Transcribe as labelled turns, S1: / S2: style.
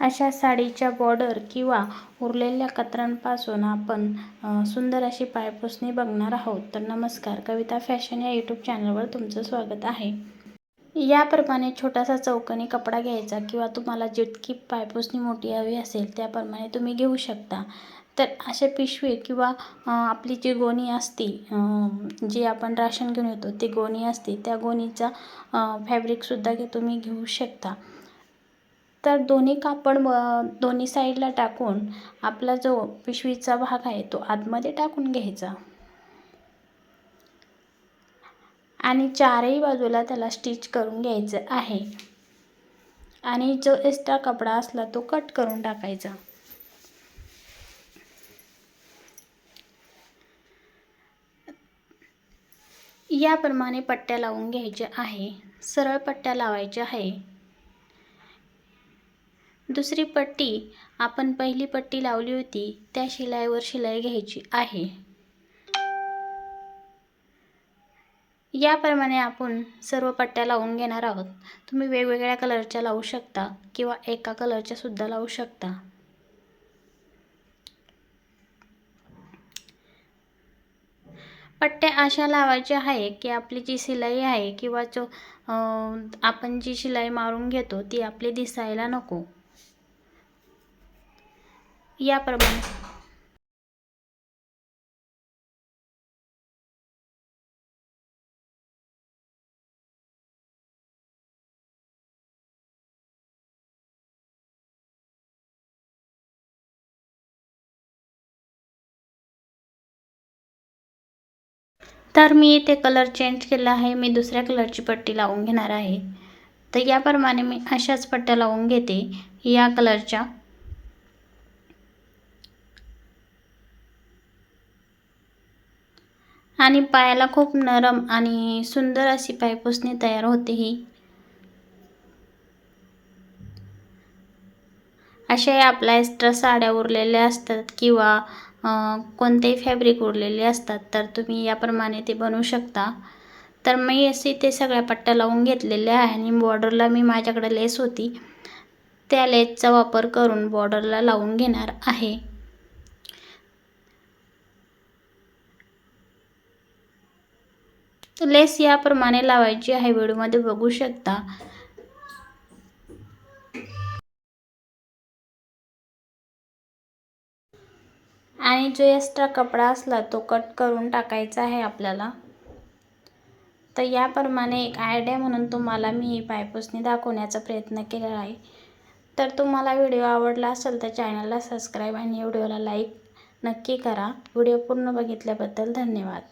S1: अशा साडीच्या बॉर्डर किंवा उरलेल्या कतरांपासून आपण सुंदर अशी पायपुसणी बघणार आहोत. तर नमस्कार कविता फॅशन या यूट्यूब चॅनलवर तुमचं स्वागत आहे. याप्रमाणे छोटासा चौकनी कपडा घ्यायचा किंवा तुम्हाला जितकी पायपुसणी मोठी हवी असेल त्याप्रमाणे तुम्ही घेऊ शकता. तर अशा पिशवी किंवा आपली जी गोणी असती जी आपण राशन घेऊन येतो ती गोणी असते त्या गोणीचा फॅब्रिकसुद्धा तुम्ही घेऊ शकता. तर दोन्ही कापड दोन्ही साईडला टाकून आपला जो पिशवीचा भाग आहे तो आतमध्ये टाकून घ्यायचा. आणि चारही बाजूला त्याला स्टिच करून घ्यायचं आहे. आणि जो एक्स्ट्रा कपडा असला तो कट करून टाकायचा. याप्रमाणे पट्ट्या लावून घ्यायच्या आहे. सरळ पट्ट्या लावायच्या आहे. दुसरी पट्टी आपण पहिली पट्टी लावली होती त्या शिलाईवर शिलाई घ्यायची आहे. याप्रमाणे आपण सर्व पट्ट्या लावून घेणार आहोत. तुम्ही वेगवेगळ्या कलरच्या लावू शकता किंवा एका कलरच्या सुद्धा लावू शकता. पट्ट्या अशा लावायच्या आहे की आपली जी शिलाई आहे किंवा जो आपण जी शिलाई मारून घेतो ती आपली दिसायला नको. याप्रमाणे. तर मी इथे कलर चेंज केला आहे. मी दुसऱ्या कलरची पट्टी लावून घेणार आहे. तर याप्रमाणे मी अशाच पट्ट्या लावून घेते. या कलरच्या आणि पायाला खूप नरम आणि सुंदर अशी पायपुसणी तयार होते ही. अशाही आपल्या एक्स्ट्रा साड्या उरलेल्या असतात किंवा कोणतेही फॅब्रिक उरलेले असतात तर तुम्ही याप्रमाणे ते बनवू शकता. तर मी असे ते सगळ्या पट्ट्या लावून घेतलेल्या आहे आणि बॉर्डरला मी माझ्याकडे लेस होती. त्या लेसचा वापर करून बॉर्डरला लावून घेणार आहे. लेस याप्रमाणे लावायची आहे. व्हिडिओमध्ये बघू शकता. आणि जो एक्स्ट्रा कपडा असला तो कट करून टाकायचा आहे आपल्याला. तर याप्रमाणे एक आयडिया म्हणून तुम्हाला मी ही पायपुसणी दाखवण्याचा प्रयत्न केलेला आहे. तर तुम्हाला व्हिडिओ आवडला असेल तर चॅनलला सबस्क्राईब आणि व्हिडिओला लाईक नक्की करा. व्हिडिओ पूर्ण बघितल्याबद्दल धन्यवाद.